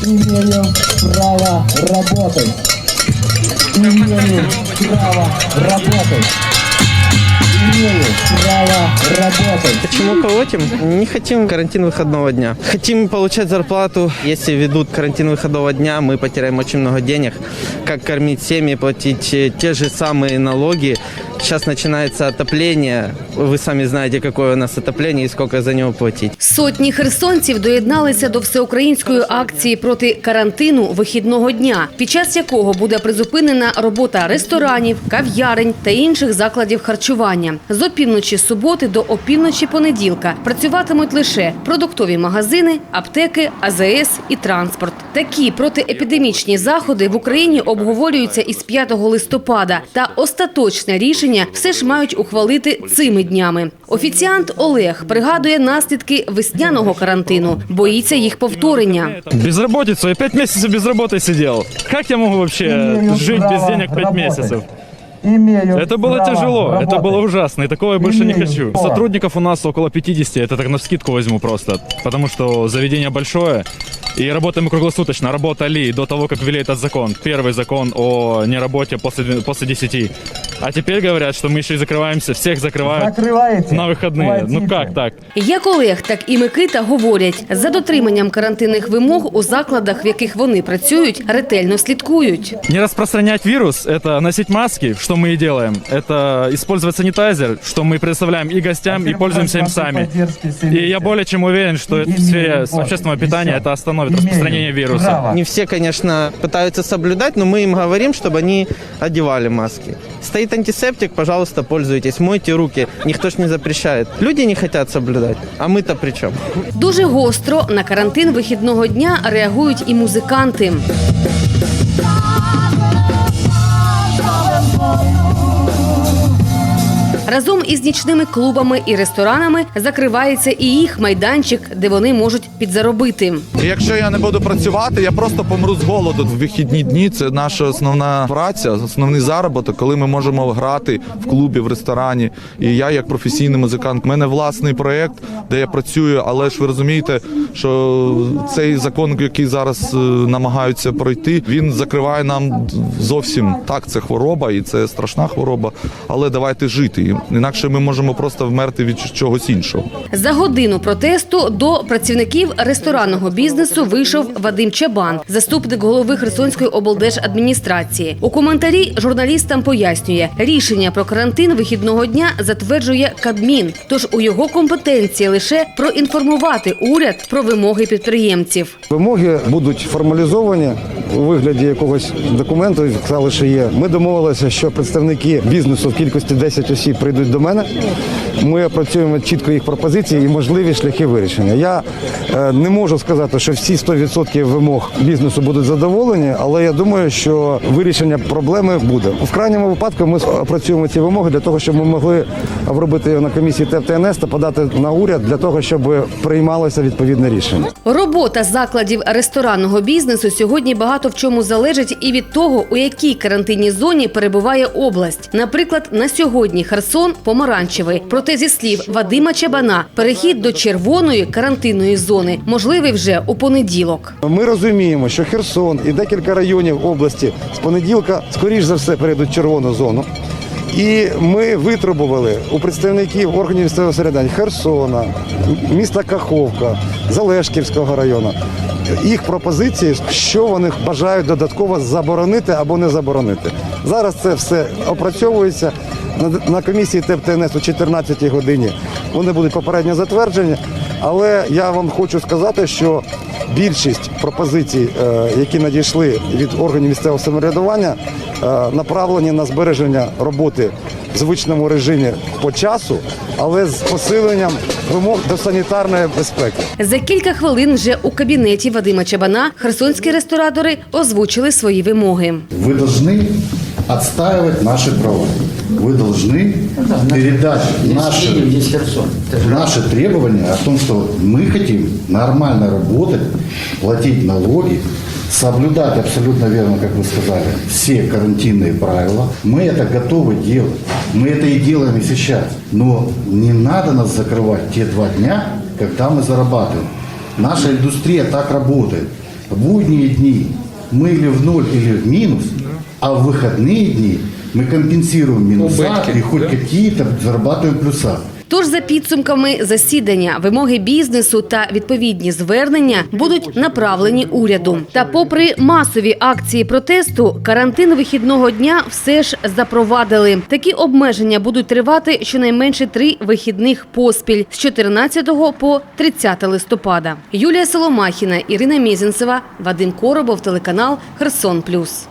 Имею право работать. Имею право работать. Имею право работать. Почему колотим? Не хотим карантин выходного дня. Хотим получать зарплату. Если ведут карантин выходного дня, мы потеряем очень много денег. Как кормить семьи, платить те же самые налоги. Сейчас начинается отопление. Вы сами знаете, какое у нас отопление и сколько за него платить. Сотні херсонців доєдналися до всеукраїнської акції проти карантину вихідного дня, під час якого буде призупинена робота ресторанів, кав'ярень та інших закладів харчування. З опівночі суботи до опівночі понеділка працюватимуть лише продуктові магазини, аптеки, АЗС і транспорт. Такі протиепідемічні заходи в Україні обговорюються із 5 листопада, та остаточне рішення все ж мають ухвалити цими днями. Офіціант Олег пригадує наслідки весняного карантину, боїться їх повторення. Безработицу. Я пять месяцев без работы сидел. Как я могу вообще Имею жить без право денег пять работать. месяцев? Имею Это было право тяжело, это работать. было ужасно, и такого я больше не Имею хочу. право. Сотрудников у нас около 50, это так на скидку возьму просто, потому что заведение большое, и работаем мы круглосуточно. Работали до того, как ввели этот закон. Первый закон о неработе после, после 10. А теперь говорят, что мы еще и закрываемся, всех закрывают Закрываете. на выходные. Ну Платите. как так? Як Олег, так і Микита говорять, за дотриманням карантинних вимог у закладах, в яких вони працюють, ретельно слідкують. Не распространять вирус – это носить маски, что мы и делаем. Это использовать санитайзер, что мы предоставляем и гостям, и пользуемся им сами. И я более чем уверен, что в сфере общественного питания это остановит распространение вируса. Не все, конечно, пытаются соблюдать, но мы им говорим, чтобы они одевали маски. Стоит антисептик, пожалуйста, пользуйтесь, мойте руки. Никто ж не запрещает. Люди не хотят соблюдать, а мы-то при чем? Дуже гостро на карантин вихідного дня реагують і музиканти. Разом із нічними клубами і ресторанами закривається і їх майданчик, де вони можуть підзаробити. Якщо я не буду працювати, я просто помру з голоду. В вихідні дні це наша основна праця, основний заробіток, коли ми можемо грати в клубі, в ресторані. І я, як професійний музикант, в мене власний проєкт, де я працюю, але ж ви розумієте, що цей закон, який зараз е, намагаються пройти, він закриває нам зовсім так. Це хвороба, і це страшна хвороба. Але давайте жити. Інакше ми можемо просто вмерти від чогось іншого. За годину протесту до працівників ресторанного бізнесу вийшов Вадим Чабан, заступник голови Херсонської облдержадміністрації. У коментарі журналістам пояснює, рішення про карантин вихідного дня затверджує Кабмін. Тож у його компетенції лише проінформувати уряд про вимоги підприємців. Вимоги будуть формалізовані у вигляді якогось документу. і Сказали, що є. Ми домовилися, що представники бізнесу в кількості 10 осіб прийдуть до мене. Ми опрацюємо чітко їх пропозиції і можливі шляхи вирішення. Я е, не можу сказати, що всі 100% вимог бізнесу будуть задоволені, але я думаю, що вирішення проблеми буде. В крайньому випадку ми опрацюємо ці вимоги для того, щоб ми могли обробити на комісії ТЕП та подати на уряд для того, щоб приймалося відповідне рішення. Робота закладів ресторанного бізнесу сьогодні багато в чому залежить і від того, у якій карантинній зоні перебуває область. Наприклад, на сьогодні Херсон помаранчевий. Проте, зі слів Вадима Чабана, перехід до червоної карантинної зони можливий вже у понеділок. Ми розуміємо, що Херсон і декілька районів області з понеділка, скоріш за все, перейдуть в червону зону. І ми витребували у представників органів місцевого середання Херсона, міста Каховка, Залешківського району. Їх пропозиції, що вони бажають додатково заборонити або не заборонити. Зараз це все опрацьовується на- комісії ТЕП ТНС о 14 годині. Вони будуть попередньо затверджені. Але я вам хочу сказати, що більшість пропозицій, е, які надійшли від органів місцевого самоврядування, е, направлені на збереження роботи в звичному режимі по часу, але з посиленням вимог до санітарної безпеки. За кілька хвилин вже у кабінеті Вадима Чабана херсонські ресторатори озвучили свої вимоги. Вы должны отстаивать наши права. Вы должны передать наши, Здесь Херсон. Это же наши требования о том, что мы хотим нормально работать, платить налоги, соблюдать абсолютно верно, как вы сказали, все карантинные правила. Мы это готовы делать. Мы это и делаем и сейчас. Но не надо нас закрывать те два дня, когда мы зарабатываем. Наша индустрия так работает. В будние дни мы или в ноль, или в минус, а в выходные дни мы компенсируем минуса и хоть какие-то зарабатываем плюса. Тож за підсумками засідання вимоги бізнесу та відповідні звернення будуть направлені уряду. Та попри масові акції протесту, карантин вихідного дня все ж запровадили. Такі обмеження будуть тривати щонайменше три вихідних поспіль з 14 по 30 листопада. Юлія Соломахіна, Ірина Мізінцева, Вадим Коробов, телеканал Херсон Плюс.